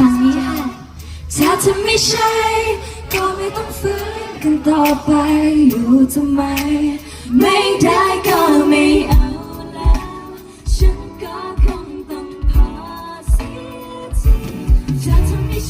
ถ้าจะไม่ใช่ก็ไม่ต้องฝืนกันต่อไปอยู่ทำไม ไม่ได้ก็ไม่เอาแล้ว ฉันก็คงต้องพอเสียทีถ้าจะไม่ใช่